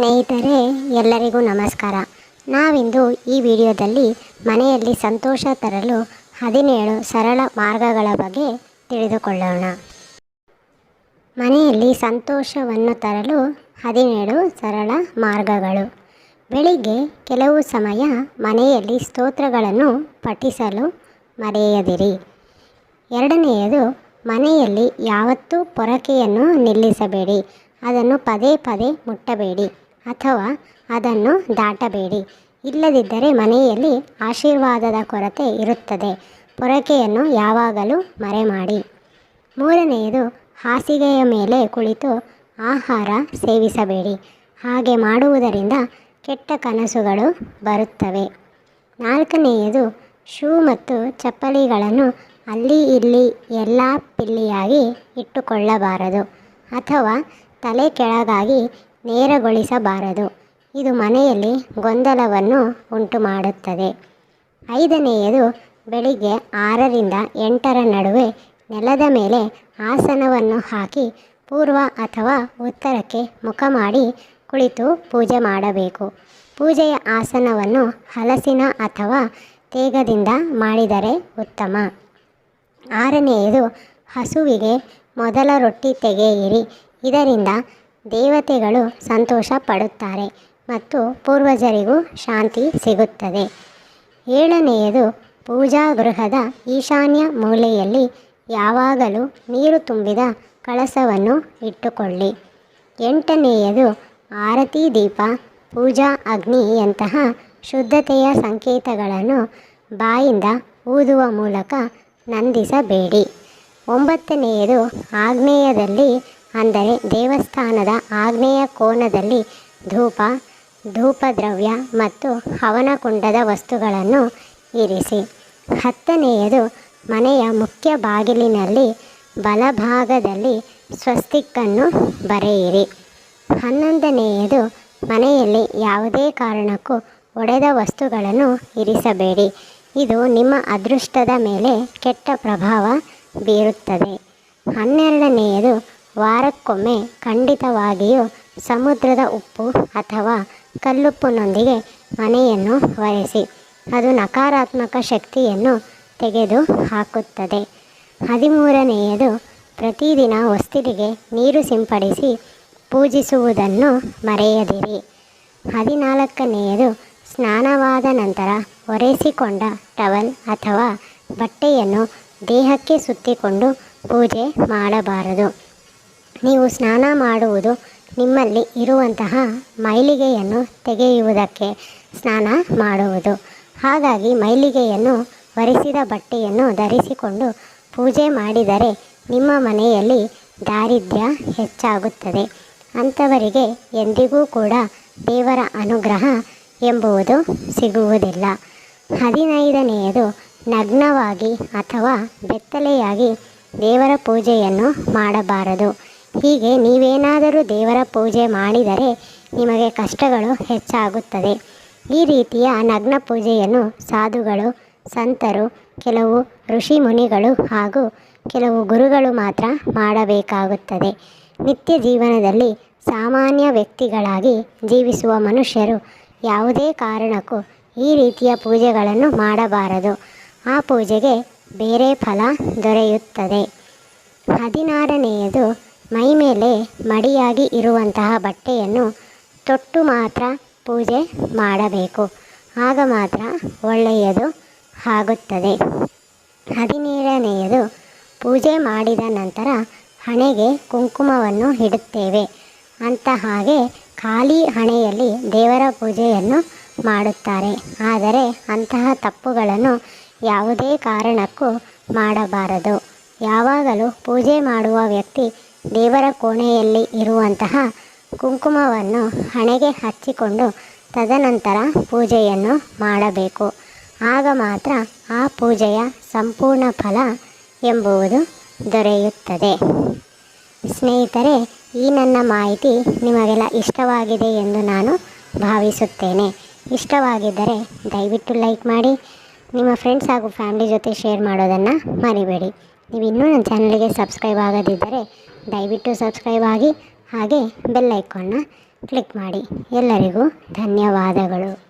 ಸ್ನೇಹಿತರೆ, ಎಲ್ಲರಿಗೂ ನಮಸ್ಕಾರ. ನಾವಿಂದು ಈ ವಿಡಿಯೋದಲ್ಲಿ ಮನೆಯಲ್ಲಿ ಸಂತೋಷ ತರಲು ಹದಿನೇಳು ಸರಳ ಮಾರ್ಗಗಳ ಬಗ್ಗೆ ತಿಳಿದುಕೊಳ್ಳೋಣ. ಮನೆಯಲ್ಲಿ ಸಂತೋಷವನ್ನು ತರಲು ಹದಿನೇಳು ಸರಳ ಮಾರ್ಗಗಳು. ಬೆಳಿಗ್ಗೆ ಕೆಲವು ಸಮಯ ಮನೆಯಲ್ಲಿ ಸ್ತೋತ್ರಗಳನ್ನು ಪಠಿಸಲು ಮರೆಯದಿರಿ. ಎರಡನೆಯದು, ಮನೆಯಲ್ಲಿ ಯಾವತ್ತೂ ಪೊರಕೆಯನ್ನು ನಿಲ್ಲಿಸಬೇಡಿ. ಅದನ್ನು ಪದೇ ಪದೇ ಮುಟ್ಟಬೇಡಿ. ಅಥವಾ ಅದನ್ನು ದಾಟಬೇಡಿ. ಇಲ್ಲದಿದ್ದರೆ ಮನೆಯಲ್ಲಿ ಆಶೀರ್ವಾದದ ಕೊರತೆ ಇರುತ್ತದೆ. ಪೊರಕೆಯನ್ನು ಯಾವಾಗಲೂ ಮರೆಮಾಡಿ. ಮೂರನೆಯದು, ಹಾಸಿಗೆಯ ಮೇಲೆ ಕುಳಿತು ಆಹಾರ ಸೇವಿಸಬೇಡಿ. ಹಾಗೆ ಮಾಡುವುದರಿಂದ ಕೆಟ್ಟ ಕನಸುಗಳು ಬರುತ್ತವೆ. ನಾಲ್ಕನೆಯದು, ಶೂ ಮತ್ತು ಚಪ್ಪಲಿಗಳನ್ನು ಅಲ್ಲಿ ಇಲ್ಲಿ ಎಲ್ಲ ಪಿಲ್ಲಿಯಾಗಿ ಇಟ್ಟುಕೊಳ್ಳಬಾರದು ಅಥವಾ ತಲೆ ಕೆಳಗಾಗಿ ನೇರಗೊಳಿಸಬಾರದು. ಇದು ಮನೆಯಲ್ಲಿ ಗೊಂದಲವನ್ನು ಉಂಟು ಮಾಡುತ್ತದೆ ಐದನೆಯದು, ಬೆಳಿಗ್ಗೆ ಆರರಿಂದ ಎಂಟರ ನಡುವೆ ನೆಲದ ಮೇಲೆ ಆಸನವನ್ನು ಹಾಕಿ ಪೂರ್ವ ಅಥವಾ ಉತ್ತರಕ್ಕೆ ಮುಖ ಮಾಡಿ ಕುಳಿತು ಪೂಜೆ ಮಾಡಬೇಕು. ಪೂಜೆಯ ಆಸನವನ್ನು ಹಲಸಿನ ಅಥವಾ ತೇಗದಿಂದ ಮಾಡಿದರೆ ಉತ್ತಮ. ಆರನೆಯದು, ಹಸುವಿಗೆ ಮೊದಲ ರೊಟ್ಟಿ ತೆಗೆಯಿರಿ. ಇದರಿಂದ ದೇವತೆಗಳು ಸಂತೋಷ ಪಡುತ್ತಾರೆ ಮತ್ತು ಪೂರ್ವಜರಿಗೂ ಶಾಂತಿ ಸಿಗುತ್ತದೆ. ಏಳನೆಯದು, ಪೂಜಾ ಗೃಹದ ಈಶಾನ್ಯ ಮೂಲೆಯಲ್ಲಿ ಯಾವಾಗಲೂ ನೀರು ತುಂಬಿದ ಕಳಸವನ್ನು ಇಟ್ಟುಕೊಳ್ಳಿ. ಎಂಟನೆಯದು, ಆರತಿ ದೀಪ, ಪೂಜಾ ಅಗ್ನಿಯಂತಹ ಶುದ್ಧತೆಯ ಸಂಕೇತಗಳನ್ನು ಬಾಯಿಂದ ಊದುವ ಮೂಲಕ ನಂದಿಸಬೇಡಿ. ಒಂಬತ್ತನೆಯದು, ಆಗ್ನೇಯದಲ್ಲಿ ಅಂದರೆ ದೇವಸ್ಥಾನದ ಆಗ್ನೇಯ ಕೋನದಲ್ಲಿ ಧೂಪ, ಧೂಪದ್ರವ್ಯ ಮತ್ತು ಹವನಕುಂಡದ ವಸ್ತುಗಳನ್ನು ಇರಿಸಿ. ಹತ್ತನೆಯದು, ಮನೆಯ ಮುಖ್ಯ ಬಾಗಿಲಿನಲ್ಲಿ ಬಲಭಾಗದಲ್ಲಿ ಸ್ವಸ್ತಿಕ್ಕನ್ನು ಬರೆಯಿರಿ. ಹನ್ನೊಂದನೆಯದು, ಮನೆಯಲ್ಲಿ ಯಾವುದೇ ಕಾರಣಕ್ಕೂ ಒಡೆದ ವಸ್ತುಗಳನ್ನು ಇರಿಸಬೇಡಿ. ಇದು ನಿಮ್ಮ ಅದೃಷ್ಟದ ಮೇಲೆ ಕೆಟ್ಟ ಪ್ರಭಾವ ಬೀರುತ್ತದೆ. ಹನ್ನೆರಡನೆಯದು ವಾರಕ್ಕೊಮ್ಮೆ ಖಂಡಿತವಾಗಿಯೂ ಸಮುದ್ರದ ಉಪ್ಪು ಅಥವಾ ಕಲ್ಲುಪ್ಪುನೊಂದಿಗೆ ಮನೆಯನ್ನು ಒರೆಸಿ. ಅದು ನಕಾರಾತ್ಮಕ ಶಕ್ತಿಯನ್ನು ತೆಗೆದು ಹಾಕುತ್ತದೆ ಹದಿಮೂರನೆಯದು, ಪ್ರತಿದಿನ ಹೊಸ್ತಿಲಿಗೆ ನೀರು ಸಿಂಪಡಿಸಿ ಪೂಜಿಸುವುದನ್ನು ಮರೆಯದಿರಿ. ಹದಿನಾಲ್ಕನೆಯದು, ಸ್ನಾನವಾದ ನಂತರ ಒರೆಸಿಕೊಂಡ ಟವಲ್ ಅಥವಾ ಬಟ್ಟೆಯನ್ನು ದೇಹಕ್ಕೆ ಸುತ್ತಿಕೊಂಡು ಪೂಜೆ ಮಾಡಬಾರದು. ನೀವು ಸ್ನಾನ ಮಾಡುವುದು ನಿಮ್ಮಲ್ಲಿ ಇರುವಂತಹ ಮೈಲಿಗೆಯನ್ನು ತೆಗೆಯುವುದಕ್ಕೆ ಸ್ನಾನ ಮಾಡುವುದು. ಹಾಗಾಗಿ ಮೈಲಿಗೆಯನ್ನು ಒರೆಸಿದ ಬಟ್ಟೆಯನ್ನು ಧರಿಸಿಕೊಂಡು ಪೂಜೆ ಮಾಡಿದರೆ ನಿಮ್ಮ ಮನೆಯಲ್ಲಿ ದಾರಿದ್ರ್ಯ ಹೆಚ್ಚಾಗುತ್ತದೆ. ಅಂಥವರಿಗೆ ಎಂದಿಗೂ ಕೂಡ ದೇವರ ಅನುಗ್ರಹ ಎಂಬುವುದು ಸಿಗುವುದಿಲ್ಲ. ಹದಿನೈದನೆಯದು ನಗ್ನವಾಗಿ ಅಥವಾ ಬೆತ್ತಲೆಯಾಗಿ ದೇವರ ಪೂಜೆಯನ್ನು ಮಾಡಬಾರದು. ಹೀಗೆ ನೀವೇನಾದರೂ ದೇವರ ಪೂಜೆ ಮಾಡಿದರೆ ನಿಮಗೆ ಕಷ್ಟಗಳು ಹೆಚ್ಚಾಗುತ್ತದೆ. ಈ ರೀತಿಯ ನಗ್ನ ಪೂಜೆಯನ್ನು ಸಾಧುಗಳು, ಸಂತರು, ಕೆಲವು ಋಷಿ ಮುನಿಗಳು ಹಾಗೂ ಕೆಲವು ಗುರುಗಳು ಮಾತ್ರ ಮಾಡಬೇಕಾಗುತ್ತದೆ. ನಿತ್ಯ ಜೀವನದಲ್ಲಿ ಸಾಮಾನ್ಯ ವ್ಯಕ್ತಿಗಳಾಗಿ ಜೀವಿಸುವ ಮನುಷ್ಯರು ಯಾವುದೇ ಕಾರಣಕ್ಕೂ ಈ ರೀತಿಯ ಪೂಜೆಗಳನ್ನು ಮಾಡಬಾರದು. ಆ ಪೂಜೆಗೆ ಬೇರೆ ಫಲ ದೊರೆಯುತ್ತದೆ. ಹದಿನಾರನೆಯದು ಮೈ ಮೇಲೆ ಮಡಿಯಾಗಿ ಇರುವಂತಹ ಬಟ್ಟೆಯನ್ನು ತೊಟ್ಟು ಮಾತ್ರ ಪೂಜೆ ಮಾಡಬೇಕು. ಆಗ ಮಾತ್ರ ಒಳ್ಳೆಯದು ಆಗುತ್ತದೆ. ಹದಿನೇಳನೆಯದು, ಪೂಜೆ ಮಾಡಿದ ನಂತರ ಹಣೆಗೆ ಕುಂಕುಮವನ್ನು ಇಡುತ್ತೇವೆ. ಅಂತ ಹಾಗೆ ಖಾಲಿ ಹಣೆಯಲ್ಲಿ ದೇವರ ಪೂಜೆಯನ್ನು ಮಾಡುತ್ತಾರೆ. ಆದರೆ ಅಂತಹ ತಪ್ಪುಗಳನ್ನು ಯಾವುದೇ ಕಾರಣಕ್ಕೂ ಮಾಡಬಾರದು. ಯಾವಾಗಲೂ ಪೂಜೆ ಮಾಡುವ ವ್ಯಕ್ತಿ ದೇವರ ಕೋಣೆಯಲ್ಲಿ ಇರುವಂತಹ ಕುಂಕುಮವನ್ನು ಹಣೆಗೆ ಹಚ್ಚಿಕೊಂಡು ತದನಂತರ ಪೂಜೆಯನ್ನು ಮಾಡಬೇಕು. ಆಗ ಮಾತ್ರ ಆ ಪೂಜೆಯ ಸಂಪೂರ್ಣ ಫಲ ಎಂಬುವುದು ದೊರೆಯುತ್ತದೆ. ಸ್ನೇಹಿತರೆ, ಈ ನನ್ನ ಮಾಹಿತಿ ನಿಮಗೆಲ್ಲ ಇಷ್ಟವಾಗಿದೆ ಎಂದು ನಾನು ಭಾವಿಸುತ್ತೇನೆ. ಇಷ್ಟವಾಗಿದ್ದರೆ ದಯವಿಟ್ಟು ಲೈಕ್ ಮಾಡಿ, ನಿಮ್ಮ ಫ್ರೆಂಡ್ಸ್ ಹಾಗೂ ಫ್ಯಾಮಿಲಿ ಜೊತೆ ಶೇರ್ ಮಾಡೋದನ್ನು ಮರಿಬೇಡಿ. ನೀವು ಇನ್ನೂ ನನ್ನ ಚಾನಲ್ಗೆ ಸಬ್ಸ್ಕ್ರೈಬ್ ಆಗದಿದ್ದರೆ ದಯವಿಟ್ಟು ಸಬ್ಸ್ಕ್ರೈಬ್ ಆಗಿ ಹಾಗೆ ಬೆಲ್ ಐಕಾನ್ನ ಕ್ಲಿಕ್ ಮಾಡಿ. ಎಲ್ಲರಿಗೂ ಧನ್ಯವಾದಗಳು.